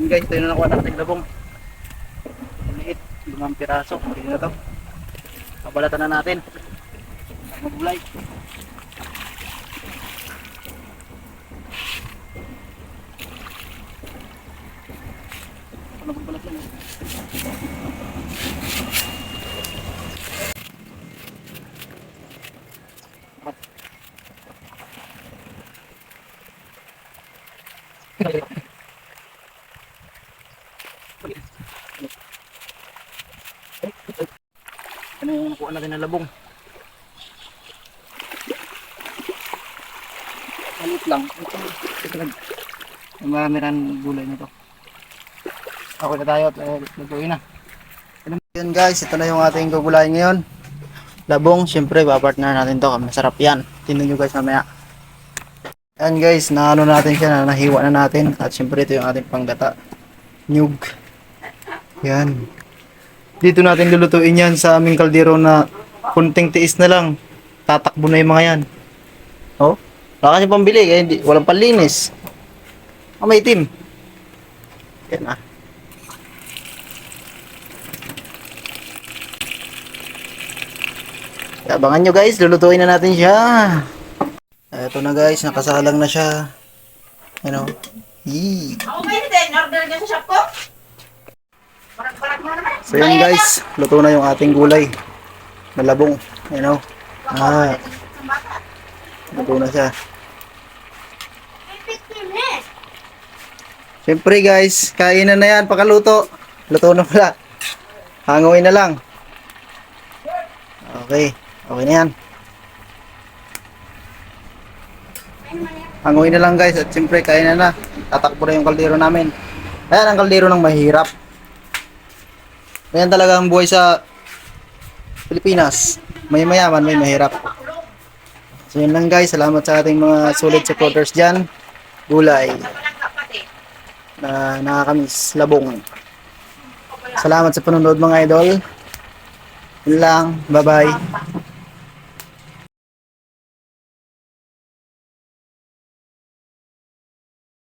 Yun guys, ito yung nakuha natin labong. Maliit, limang piraso. Hindi na to. Kabalatan na natin. Magbulay. Ano ba balat yan? eh? Ano yung nakuha natin ng labong? Malit lang. Ito, ito lang. Marami rin gulay nito. Okay na tayo at eh, lutuin na. Yun guys, ito na yung ating gugulayin ngayon. Labong, syempre bapartner natin to. Masarap yan. Tingnan nyo guys mamaya. Yan guys, naano natin siya, na nahiwa na natin. At syempre ito yung ating panggata. Nyug. Yan. Dito natin lulutuin yan sa aming kaldero na kunting tiis na lang. Tatakbo na yung mga yan. Oh, wala kasi pambili, kaya hindi, walang panlinis. Ah, may itim. Yan ah. Abangan nyo guys, lulutuin na natin siya. Eto na guys, nakasalang na siya. Ano? Yee. Ako kayo din, order niya sa shop ko. So yan guys, luto na yung ating gulay. Malabong, you know. Ah, luto na siya. Siyempre guys, kainan na yan, pakaluto. Luto na pala. Hanguin na lang. Okay, okay na yan. Hanguin na lang guys at siyempre kainan na. Tatakbo na yung kaldero namin. Ayan ang kaldero ng mahirap. Ganyan talaga ang buhay sa Pilipinas. May mayaman, may mahirap. So yun lang guys, salamat sa ating mga solid supporters dyan. Gulay na nakakamiss, labong. Salamat sa panonood mga idol. Yun lang, bye bye.